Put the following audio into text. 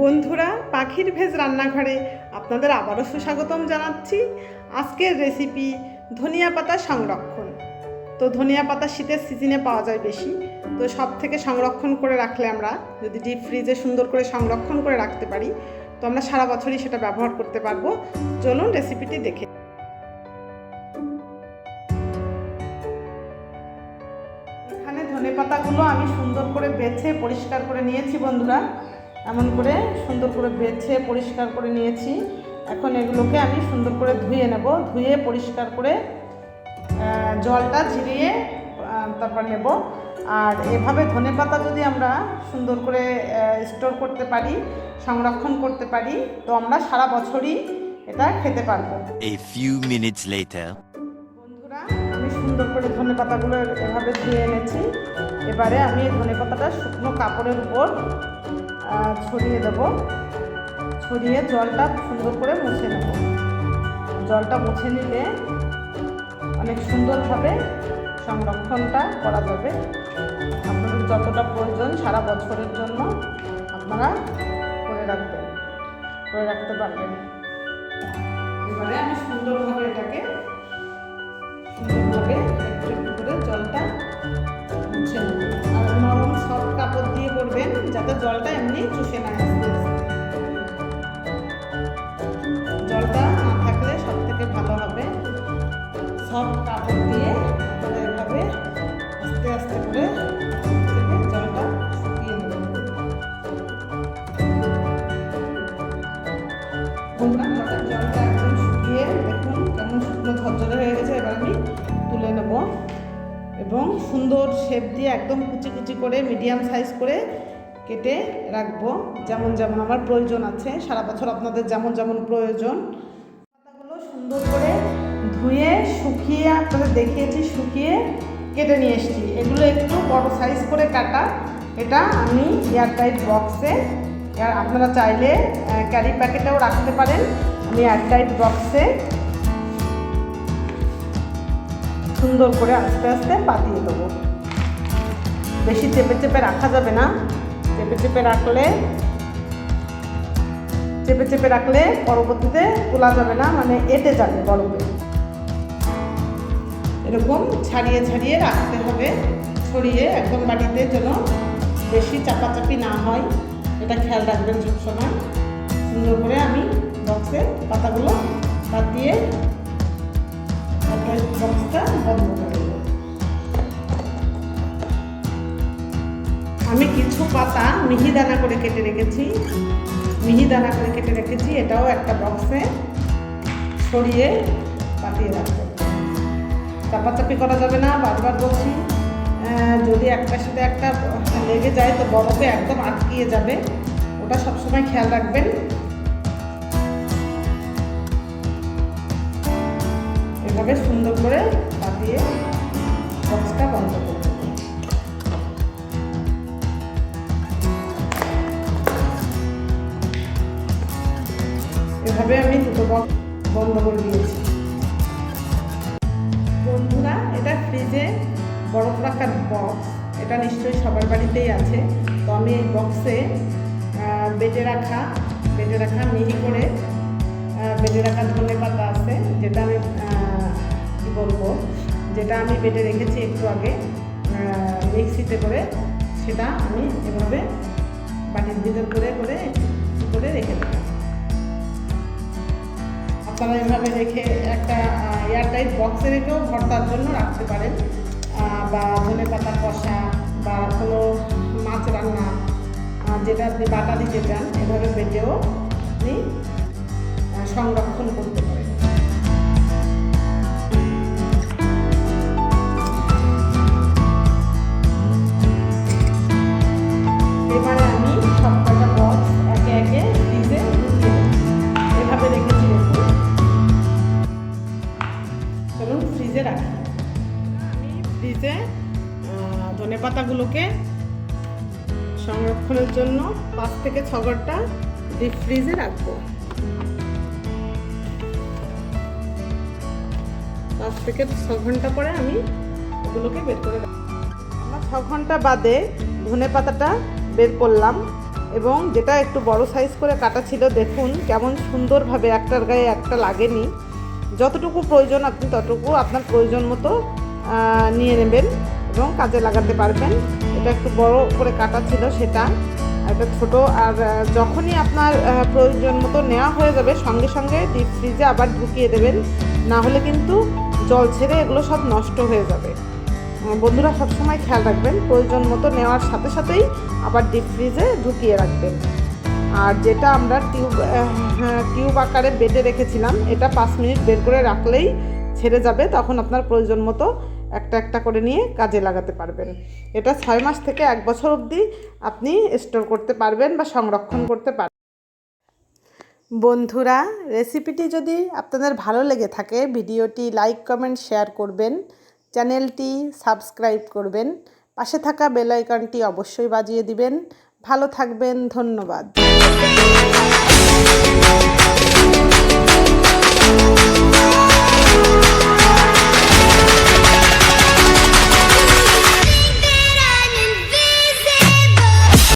বন্ধুরা, পাখির ভেজ রান্নাঘরে আপনাদের আবারও সুস্বাগতম জানাচ্ছি। আজকের রেসিপি ধনিয়া পাতা সংরক্ষণ। তো ধনিয়া পাতা শীতের সিজনে পাওয়া যায় বেশি। তো সব থেকে সংরক্ষণ করে রাখলে আমরা যদি ডিপ ফ্রিজে সুন্দর করে সংরক্ষণ করে রাখতে পারি, তো আমরা সারা বছরই সেটা ব্যবহার করতে পারব। চলুন রেসিপিটি দেখে এখানে ধনে পাতাগুলো আমি সুন্দর করে বেছে, পরিষ্কার করে নিয়েছি বন্ধুরা। এমন করে সুন্দর করে বেছে পরিষ্কার করে নিয়েছি। এখন এগুলোকে আমি সুন্দর করে ধুয়ে নেব। ধুয়ে পরিষ্কার করে জলটা ঝরিয়ে তারপর নেব। আর এভাবে ধনে পাতা যদি আমরা সুন্দর করে স্টোর করতে পারি সংরক্ষণ করতে পারি তো আমরা সারা বছরই এটা খেতে পারব. বন্ধুরা আমি সুন্দর করে ধনে পাতাগুলো এভাবে ধুয়ে এনেছি। এবারে আমি ধনে পাতাটা শুকনো কাপড়ের উপর ছড়িয়ে দেব। ছড়িয়ে জলটা সুন্দর করে মুছে নেব। জলটা মুছে নিলে অনেক সুন্দরভাবে সংরক্ষণটা করা যাবে। আপনাদের যতটা প্রয়োজন সারা বছরের জন্য আপনারা করে রাখবেন, করে রাখতে পারবেন। এবারে আমি সুন্দরভাবে এটাকে যাতে জলটা এমনি চুষে না জলটা না থাকলে সব থেকে ভালো হবে সব কাপড় দিয়ে এভাবে আস্তে আস্তে করে জলটা হয়ে গেছে, এবার আমি তুলে নেব। এবং সুন্দর শেপ দিয়ে একদম কুচি কুচি করে মিডিয়াম সাইজ করে কেটে রাখব। যেমন যেমন আমার প্রয়োজন আছে, সারা বছর আপনাদের যেমন যেমন প্রয়োজন। পাতাগুলো সুন্দর করে ধুয়ে, শুকিয়ে, আপনাদের দেখিয়েছি, শুকিয়ে কেটে নিয়ে এসেছি। এগুলো একটু বড় সাইজ করে কাটা। এটা আমি এয়ার এয়ারটাইট বক্সে আপনারা চাইলে ক্যারি প্যাকেটেও রাখতে পারেন। আমি এয়ারটাইট বক্সে সুন্দর করে আস্তে আস্তে পাতিয়ে দেবো। বেশি চেপে চেপে রাখা যাবে না। চেপে চেপে রাখলে, চেপে চেপে রাখলে পরবর্তীতে তোলা যাবে না মানে এটে যাবে বরফে এরকম ছাড়িয়ে ছাড়িয়ে রাখতে হবে, ছড়িয়ে একদম বাড়িতে যেন বেশি চাপাচাপি না হয়। এটা খেয়াল রাখবেন সবসময়। সুন্দর করে আমি বক্সে পাতাগুলো বাদ দিয়ে বক্সটা বন্ধ করে আমি কিছু পাতা মিহিদানা করে কেটে রেখেছি। মিহিদানা করে কেটে রেখেছি, এটাও একটা বক্সে সরিয়ে পাতিয়ে রাখতে হবে। চাপাচাপি করা যাবে না, বারবার বলছি। যদি একটার সাথে একটা লেগে যায়, তো বরফে একদম আটকিয়ে যাবে। ওটা সবসময় খেয়াল রাখবেন। এভাবে সুন্দর করে পাতিয়ে এভাবে আমি দুটো বন্ধ করে দিয়েছি। বন্ধুরা, এটা ফ্রিজে বরফ রাখার বক্স এটা নিশ্চয়ই সবার বাড়িতেই আছে। তো আমি এই বক্সে বেটে রাখা বেটে রাখা মিহি করে বেটে রাখা ধনে পাতা আছে, যেটা আমি কি বলব, যেটা আমি বেটে রেখেছি একটু আগে মিক্সিতে করে, সেটা আমি এভাবে বাটির ভিতর করে করে করে রেখে দেবো। আপনারা এভাবে রেখে একটা এয়ারটাইট বক্সে রেখেও ভর্তার জন্য রাখতে পারেন। বা ধনে পাতা কষা বা কোনো মাছ রান্না যেটা আপনি বাটা দিতে চান, এভাবে বেটেও ধনে পাতাগুলোকে সংরক্ষণের জন্য পাঁচ থেকে ছ ঘণ্টা ডিপ ফ্রিজে রাখব। পাঁচ থেকে ছ ঘণ্টা পরে আমি ওগুলোকে বের করে আমার ছ ঘণ্টা বাদে ধনে পাতাটা বের করলাম এবং যেটা একটু বড় সাইজ করে কাটা ছিল, দেখুন কেমন সুন্দরভাবে একটার গায়ে একটা লাগেনি। যতটুকু প্রয়োজন আপনি ততটুকু আপনার প্রয়োজন মতো নিয়ে নেবেন। এবং কাজে লাগাতে পারবেন। এটা একটু বড় করে কাটা ছিল সেটা এটা ছোটো আর যখনই আপনার প্রয়োজন মতো নেওয়া হয়ে যাবে সঙ্গে সঙ্গে ডিপ ফ্রিজে আবার ঢুকিয়ে দেবেন। না হলে কিন্তু জল ছেড়ে এগুলো সব নষ্ট হয়ে যাবে। আহ, বন্ধুরা সবসময় খেয়াল রাখবেন প্রয়োজন মতো নেওয়ার সাথে সাথেই আবার ডিপ ফ্রিজে ঢুকিয়ে রাখবেন। আর যেটা আমরা টিউব টিউব আকারে বেটে রেখেছিলাম এটা পাঁচ মিনিট বের করে রাখলেই ছেড়ে যাবে তখন আপনার প্রয়োজন মতো একটা একটা করে নিয়ে কাজে লাগাতে পারবেন। এটা ছয় মাস থেকে এক বছর অবধি আপনি স্টোর করতে পারবেন বা সংরক্ষণ করতে পারবেন বন্ধুরা রেসিপিটি যদি আপনাদের ভালো লেগে থাকে, ভিডিওটি লাইক কমেন্ট শেয়ার করবেন চ্যানেলটি সাবস্ক্রাইব করবেন, পাশে থাকা বেল আইকনটি অবশ্যই বাজিয়ে দিবেন। ভালো থাকবেন, ধন্যবাদ।